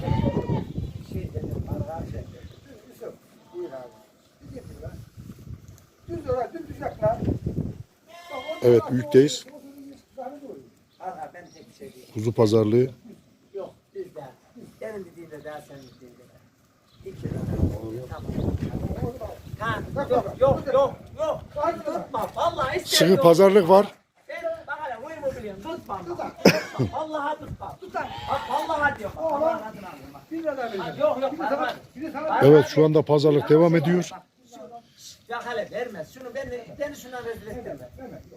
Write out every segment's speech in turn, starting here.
Şey şey. Düz düz. Evet büyükteyiz. Şey diyeyim. Kuzu pazarlığı. Yok bizde. Benim dediğimde daha senin dediğinde. İki lira. Tamam. Yok yok yok yok. Tutma. Vallahi Sıkı yok. pazarlık var. Sen bak hele uyumu biliyorsun. Tutma. Vallahi. Bak vallahi diyor. Allah'ın adını aldım bak. Bir lira verin. Yok yok. Parma. Bir de sana Evet şu anda pazarlık devam ediyor. Ya hele vermez. Şunu beni, beni şuna rezil ettirme.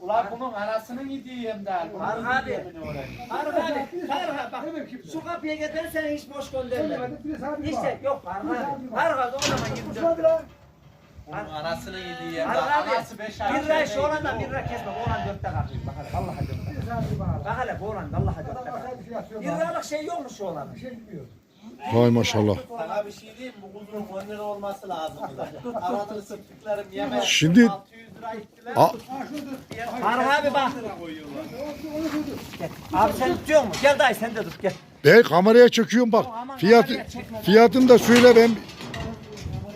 Ulan bunun anasını yediğim der. Faruk abi. Faruk abi. Abi bak. Şu kapıya getirsene hiç boş gönderme. İşte yok Faruk abi. Faruk abi o zaman 24 Hadi lan. Bunun anasını. Anası beş ay. Bir lira şu oran da bir lira kesme. Oran dörtte kalkıyor. Bak hele vallahi dörtte. Bir de sana bir bana. Bak hele bu oran vallahi kalkıyor. Başka bir şey yokmuş şu. Bir şey gitmiyor. Vay maşallah. Sana bir şey diyeyim mi? Bu kuzunun 10 lira olması lazım. Aradığını sıktıklarım yemez. Şimdi- 600 lira gittiler. A-. Faruk abi bak. Gel. Abi sen tutuyor musun? Gel dayı sen de tut gel. Ben kameraya çekiyorum bak. Fiyatı, fiyatını da söyle ben.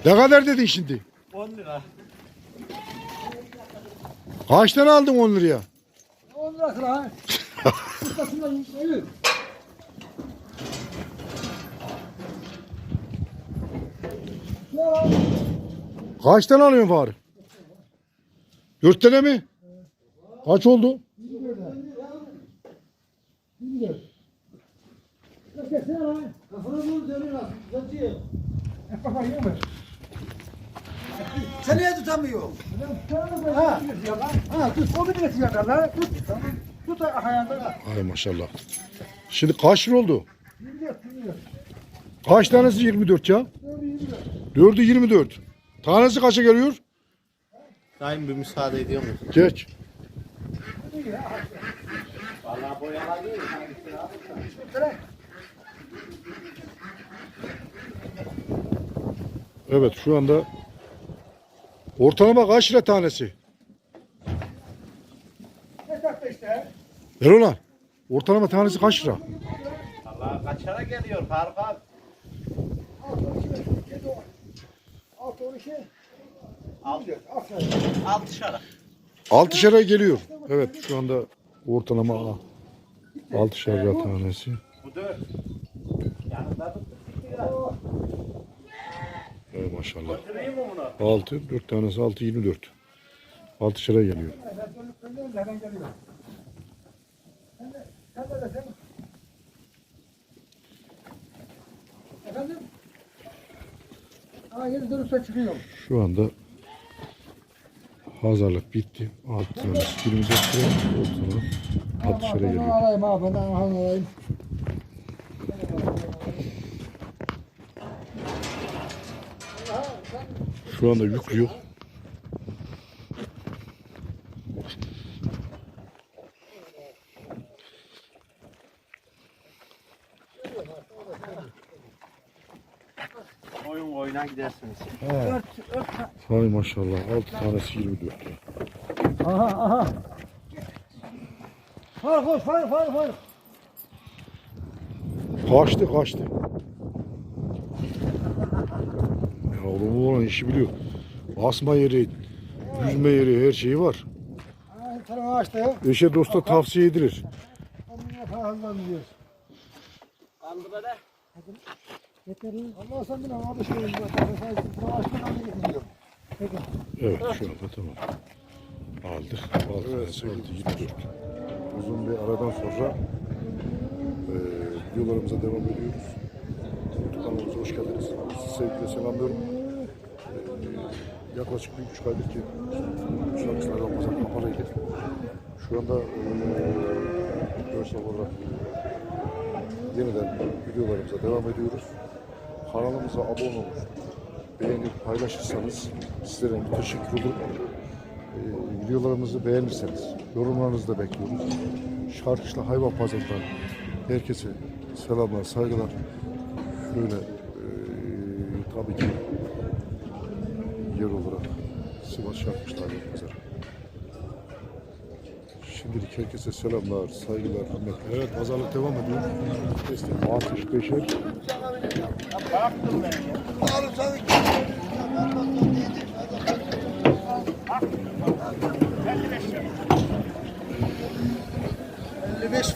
Ne kadar dedin şimdi? 10 lira. Kaç tane aldın 10 liraya? On lirası lan. Ustasından evet. Ne lan? Kaç tane alıyorsun Fahri? Dört tane mi? Kaç oldu? Bilmiyorum. Ya kesene lan. Kafana vur dönüyor lan. Uzatıyor. Hep baba yiyor mu? Sen niye tutamıyor? Ha. Ha tut. O bir de lan. Tut. Tamam. Tut ayağında. Ay maşallah. Şimdi kaç lira oldu? Bilmiyorum. Bilmiyorum. Kaç tanesi 24 ya? Öyle yürüyor. 4'ü 24. Tanesi kaça geliyor? Dayım bir müsaade ediyor musun? Geç. Vallahi boyalar değil. Evet şu anda ortalama kaç lira tanesi? Ne tatlı işte. Erol Ortalama tanesi kaç lira? Vallahi kaçara geliyor Faruk abi. Altı on iki. Kedi o. Altı on iki. Alt, Aferin. alt dışarı. Altışara geliyor. Evet şu anda ortalama altışar lira tanesi. Bu 4. Yanında tuttuk 2 lira. Evet maşallah. Götüreyim mi bunu? 6, 4 tanesi 6, 24. Altışara geliyor. Sen de. Şu anda hazırlık bitti. Alt 24 lira. Ortalama altışara Ben geliyor. alayım ha ben alayım. Şu anda yük yok. Oyun oyuna gidersiniz. Hay maşallah 6 tanesi 24 lira. Aha aha. Far far far far far. Kaçtı kaçtı. Ya oğlum olan işi biliyor. Asma yeri, yüzme yeri her şeyi var. Eşe dosta tavsiye edilir. Onunla fazla Allah sen abi şey getiriyor. Peki. Evet şu anda tamam. Aldık. Altı tanesi aldı 24. Uzun bir aradan sonra eee videolarımıza devam ediyoruz. Kanalımıza hoş geldiniz. Sizi sevgiyle selamlıyorum. Eee, yaklaşık bir buçuk aydır ki şarkılardan pazar kapalıydı. Şu anda eee görsel olarak yeniden videolarımıza devam ediyoruz. Kanalımıza abone olur, beğenip paylaşırsanız sizlere teşekkür olurum. Ee, videolarımızı beğenirseniz yorumlarınızı da bekliyoruz. Şarkışla hayvan pazarından herkese selamlar, saygılar. Şöyle ee, tabii ki yer olarak Sivas Şarkışla Hayvan Pazarı. Şimdilik herkese selamlar, saygılar, hürmetler. Evet pazarlık devam ediyor. Destek 65'er.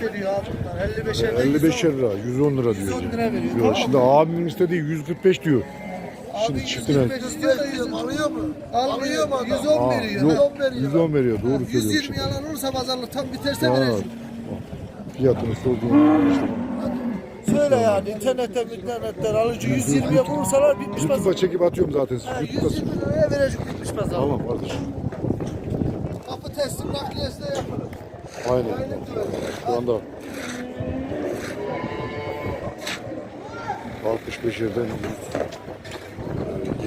veriyor abi. 55'e 55 lira, 110 lira diyor. 110 lira veriyor. Diyor. Şimdi abimin istediği 145 diyor. Şimdi 100 alıyor mu? Almıyor mu? 110 Aa, veriyor. yok, 110 veriyor. 110 veriyor. Doğru söylüyor. 120 şimdi. yalan olursa pazarlık tam biterse verecek. Fiyatını sorduğum işte. Söyle yani internetten internetten alıcı 120'ye vurursalar bitmiş pazarlık. YouTube'a çekip atıyorum zaten. Ha, YouTube'da 120 liraya verecek bitmiş pazarlık. Tamam kardeşim. Kapı teslim nakliyesi de yapılır. Aynen. Şu anda 65 yerden 100,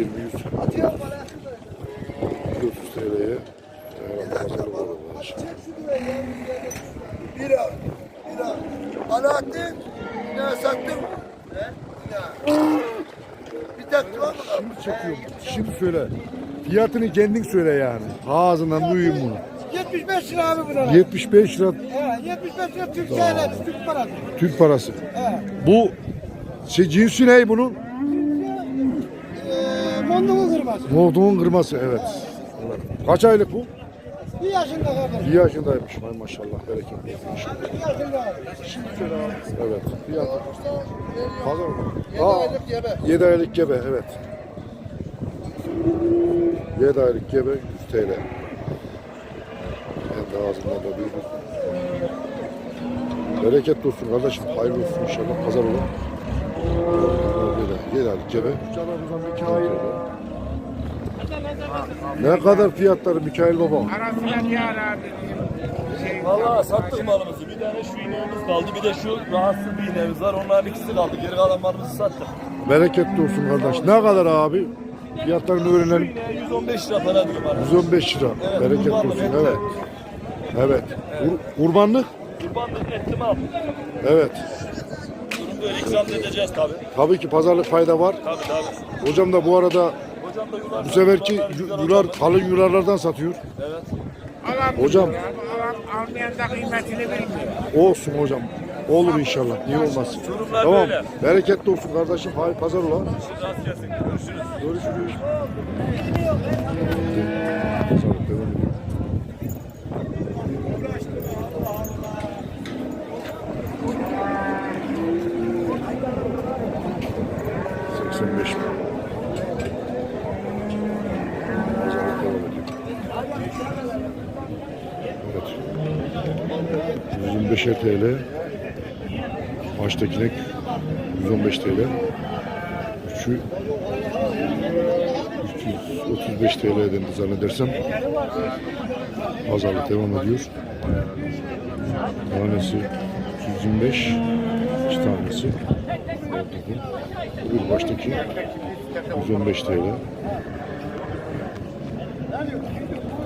20 100 Atıyor bana. 30 TL'ye pazarlık olur. Bira. Bira. Alaaddin. Ne sattın? Bir dakika var mı? Şimdi çekiyorum. Şimdi söyle. Fiyatını kendin söyle yani. Ağzından duyayım bunu. 75 lira abi buna. 75 lira He, 75 lira Türk TL'si, Türk parası. Türk parası. He. Bu şey cinsi ne bunun? Ee, Mondumu kırmaz. Nohudun kırması evet. Kaç aylık bu? Bir yaşında kardeşim. Bir yaşındaymış. Hay maşallah bereket. Bir yaşında kardeşim. Evet. Fiyat. Pazar mı? 7 Aa, aylık gebe. 7 aylık gebe evet. 7 aylık gebe 100 TL. Kendi ağzından da duyduk. Bereketli olsun kardeşim. Hayırlı olsun inşallah. Pazar olan. 7 aylık gebe. Ne kadar fiyatları Mikail Baba? Valla sattık malımızı. Bir tane şu ineğimiz kaldı. Bir de şu rahatsız bir ineğimiz var. Onların ikisi kaldı. Geri kalan malımızı sattık. Bereketli olsun kardeş. Ne kadar abi? Fiyatlarını öğrenelim. ineğe 115 lira para diyor bana. 115 lira. Evet, Bereketli olsun. etli. Evet. Evet. Kur- kurbanlık? Kurbanlık etli mal. Evet. Böyle ikram edeceğiz tabi. Tabii ki pazarlık fayda var. Tabi tabi. Hocam da bu arada Hocam da yular. bu seferki yu- yular, kalın yularlardan satıyor. Evet. Hocam Alan almayan da kıymetini bilmiyor. olsun hocam. Olur inşallah. Niye olmaz? Durumlar Tamam. böyle. Bereketli olsun kardeşim. Hayır pazar ola. Rast gelsin. Görüşürüz. Görüşürüz. Pazarlık devam ediyor. 75'er TL. Baştakine 115 TL. Üçü 335 TL dendi zannedersem. Pazarlık devam ediyor. Tanesi 325 iki tanesi. Bir baştaki 115 TL.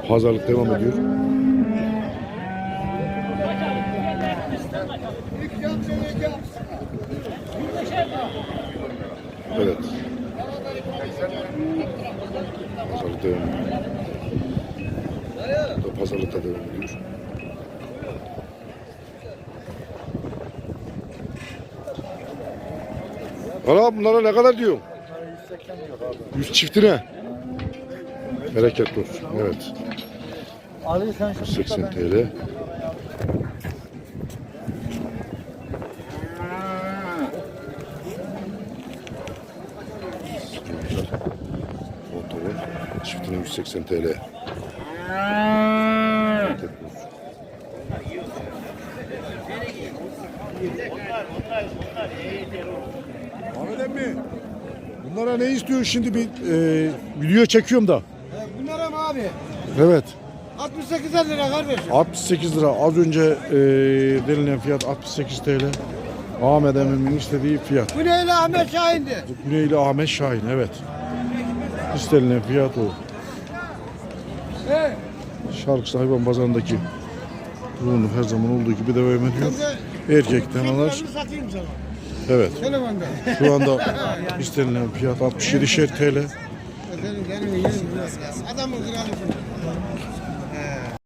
Pazarlık devam ediyor. Evet. Pazarlık devam ediyor. Pazarlıkta devam ediyor. Valla bunlara ne kadar diyor? 100 çiftine. Bereketli olsun. Evet. Ali sen şu 80 TL. Monta var. Çiftine 180 TL. Ahmet emmi. Bunlara ne istiyor şimdi bir e, video çekiyorum da. Bunlara mı abi? Evet. 68 lira kardeşim. 68 lira. Az önce e, denilen fiyat 68 TL. Ahmet Emin'in istediği fiyat. Bu neyle Ahmet Şahin'di? Güneyli Ahmet Şahin evet. İstenilen fiyat o. Şarkısı hayvan pazarındaki durumunu her zaman olduğu gibi devam ediyor. Satayım sana. Evet. Şu anda istenilen fiyat 67 TL. Senin gelin yerin burası. Adamın kralı.